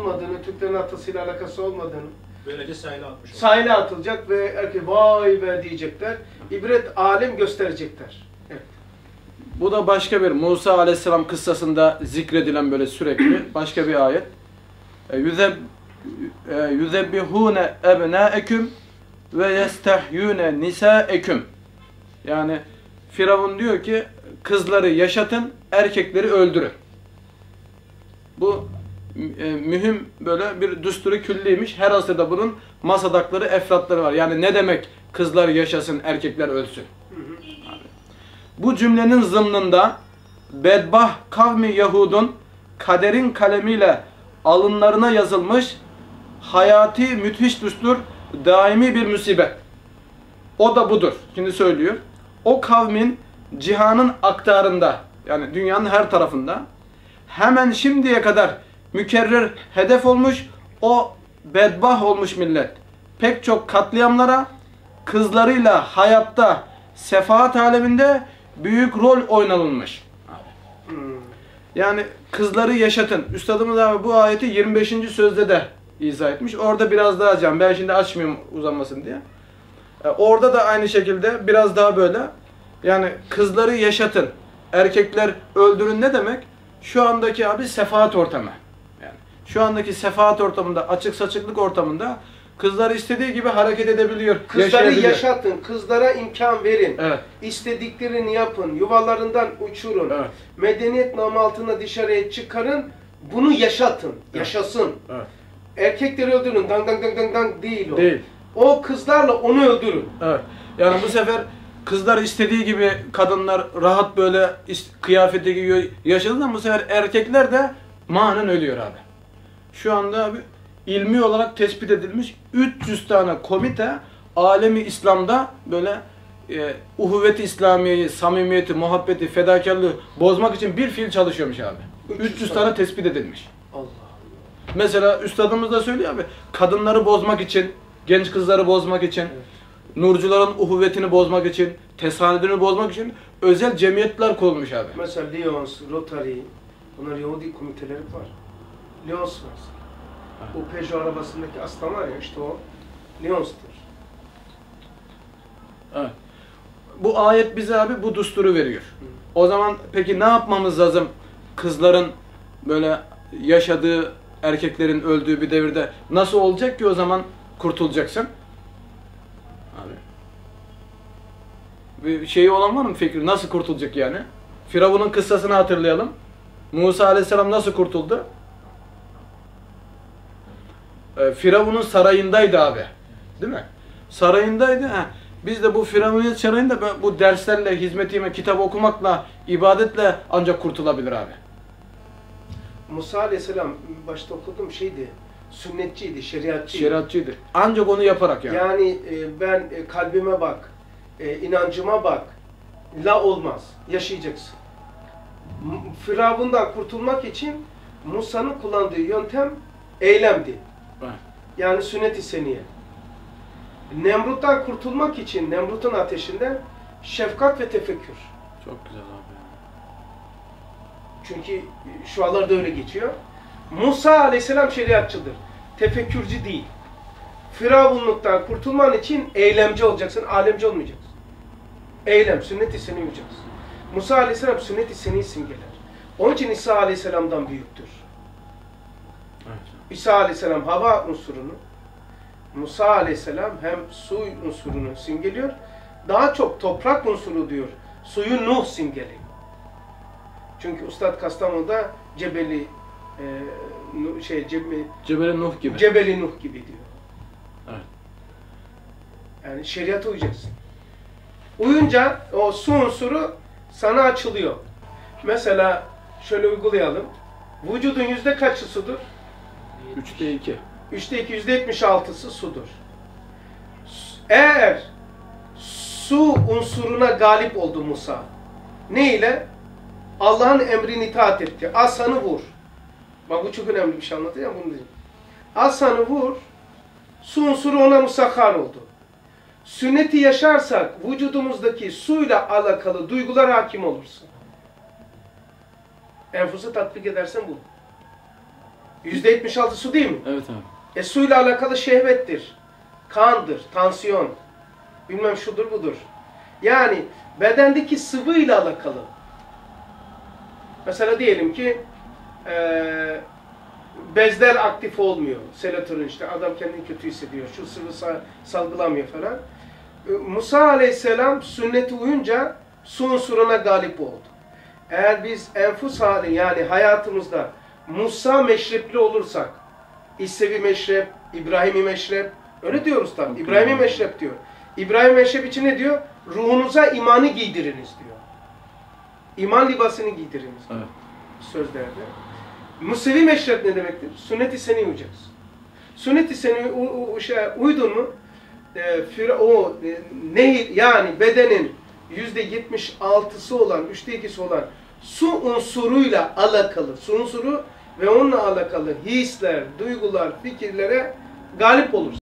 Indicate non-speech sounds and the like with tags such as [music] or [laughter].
olmadığını, Türklerin atasıyla alakası olmadığını, Böylece sahile atmış sahile atılacak ve erkek vay be diyecekler. İbret alim gösterecekler. Evet. Bu da başka bir Musa aleyhisselam kıssasında zikredilen böyle sürekli [clears throat] başka bir ayet. E, e, yüzebbihune ebnaeküm ve yestehyune nisaeküm. Yani Firavun diyor ki kızları yaşatın, erkekleri öldürün. E, mühim böyle bir düsturu külliymiş. Her asırda bunun masadakları, efratları var. Yani ne demek kızlar yaşasın, erkekler ölsün? Bu cümlenin zımnında bedbah kavmi Yahud'un kaderin kalemiyle alınlarına yazılmış hayati müthiş düstur daimi bir musibet. O da budur. Şimdi söylüyor. O kavmin cihanın aktarında yani dünyanın her tarafında hemen şimdiye kadar mükerrer hedef olmuş o bedbah olmuş millet. Pek çok katliamlara kızlarıyla hayatta sefahat aleminde büyük rol oynanılmış. Yani kızları yaşatın. Üstadımız abi bu ayeti 25. sözde de izah etmiş. Orada biraz daha can. Ben şimdi açmıyorum uzanmasın diye. E, Orada da aynı şekilde biraz daha böyle. Yani kızları yaşatın. Erkekler öldürün ne demek? Şu andaki abi sefahat ortamı. Şu andaki sefahat ortamında, açık saçıklık ortamında kızlar istediği gibi hareket edebiliyor. Kızları yaşatın, kızlara imkan verin. Evet. İstediklerini yapın, yuvalarından uçurun. Evet. Medeniyet namı altına dışarıya çıkarın. Bunu yaşatın, yaşasın. Evet. Erkekleri öldürün, dang dang dang dang dang değil o. Değil. O kızlarla onu öldürün. Evet. Yani bu sefer kızlar istediği gibi kadınlar rahat böyle kıyafeti giyiyor yaşadığında bu sefer erkekler de manen ölüyor abi. Şu anda abi ilmi olarak tespit edilmiş 300 tane komite alemi İslam'da böyle e, uhuvveti İslamiye'yi, samimiyeti, muhabbeti, fedakarlığı bozmak için bir fiil çalışıyormuş abi. 300 300 tane. tespit edilmiş. Allah. Mesela üstadımız da söylüyor abi. Kadınları bozmak için, genç kızları bozmak için, nurcuların uhuvvetini bozmak için, tesanüdünü bozmak için özel cemiyetler kurulmuş abi. Mesela Lyons, Rotary, bunlar Yahudi komiteleri var. Lyons var. Bu Peugeot arabasındaki aslan var ya işte o Lyons'tur. Evet. Bu ayet bize abi bu dusturu veriyor. O zaman peki ne yapmamız lazım kızların böyle yaşadığı, erkeklerin öldüğü bir devirde nasıl olacak ki o zaman kurtulacaksın? Abi. Bir şeyi olan var mı fikri? Nasıl kurtulacak yani? Firavun'un kıssasını hatırlayalım. Musa aleyhisselam nasıl kurtuldu? Ee, Firavun'un sarayındaydı abi. Değil mi? Sarayındaydı. Ha. Biz de bu Firavun'un sarayında bu derslerle, hizmetime, kitap okumakla, ibadetle ancak kurtulabilir abi. Musa Aleyhisselam başta okuduğum şeydi, sünnetçiydi, şeriatçıydı. Şeriatçıydı. Ancak onu yaparak yani. Yani e, ben e, kalbime bak, e, inancıma bak, la olmaz, yaşayacaksın. Firavundan kurtulmak için Musa'nın kullandığı yöntem eylemdi. Yani sünnet-i seniye. Nemrut'tan kurtulmak için Nemrut'un ateşinden şefkat ve tefekkür. Çok güzel abi. Çünkü şu anlarda öyle geçiyor. Musa aleyhisselam şeriatçıdır. Tefekkürcü değil. Firavunluktan kurtulman için eylemci olacaksın, alemci olmayacaksın. Eylem, sünnet-i seni yapacaksın. Musa aleyhisselam sünnet-i seni simgeler. Onun için İsa aleyhisselamdan büyüktür. İsa aleyhisselam hava unsurunu, Musa aleyhisselam hem su unsurunu simgeliyor, daha çok toprak unsuru diyor. Suyu Nuh simgeliyor. Çünkü Ustad Kastamonu'da Cebeli e, şey Cebeli, Cebeli Nuh gibi. Cebeli Nuh gibi diyor. Evet. Yani şeriata uyacaksın. Uyunca o su unsuru sana açılıyor. Mesela şöyle uygulayalım. Vücudun yüzde kaçı sudur? Üçte iki. Üçte iki, yüzde yetmiş altısı sudur. Eğer su unsuruna galip oldu Musa, ne ile? Allah'ın emrini itaat etti. Asanı vur. Bak bu çok önemli bir şey anlatacağım bunu diyeyim. Asanı vur, su unsuru ona musakhar oldu. Sünneti yaşarsak vücudumuzdaki suyla alakalı duygular hakim olursun. Enfusu tatbik edersen bu. %76 su değil mi? Evet abi. E suyla alakalı şehvettir. Kandır, tansiyon. Bilmem şudur budur. Yani bedendeki sıvıyla alakalı. Mesela diyelim ki eee bezler aktif olmuyor. Serotonin işte adam kendini kötü hissediyor. Şu sıvı sa- salgılamıyor falan. E, Musa aleyhisselam sünneti uyunca su unsuruna galip oldu. Eğer biz enfus hali yani hayatımızda Musa meşrepli olursak İsevi meşrep, İbrahim'i meşrep öyle diyoruz tabi. İbrahim'i meşrep diyor. İbrahim meşrep için ne diyor? Ruhunuza imanı giydiriniz diyor. İman libasını giydiriniz Evet. sözlerde. Musevi meşrep ne demektir? Sünnet-i seni uyacaksın. Sünnet-i seni şey, uydun mu e, fir- o e, nehir yani bedenin yüzde yetmiş altısı olan, üçte ikisi olan su unsuruyla alakalı, su unsuru ve onunla alakalı hisler, duygular, fikirlere galip olursun.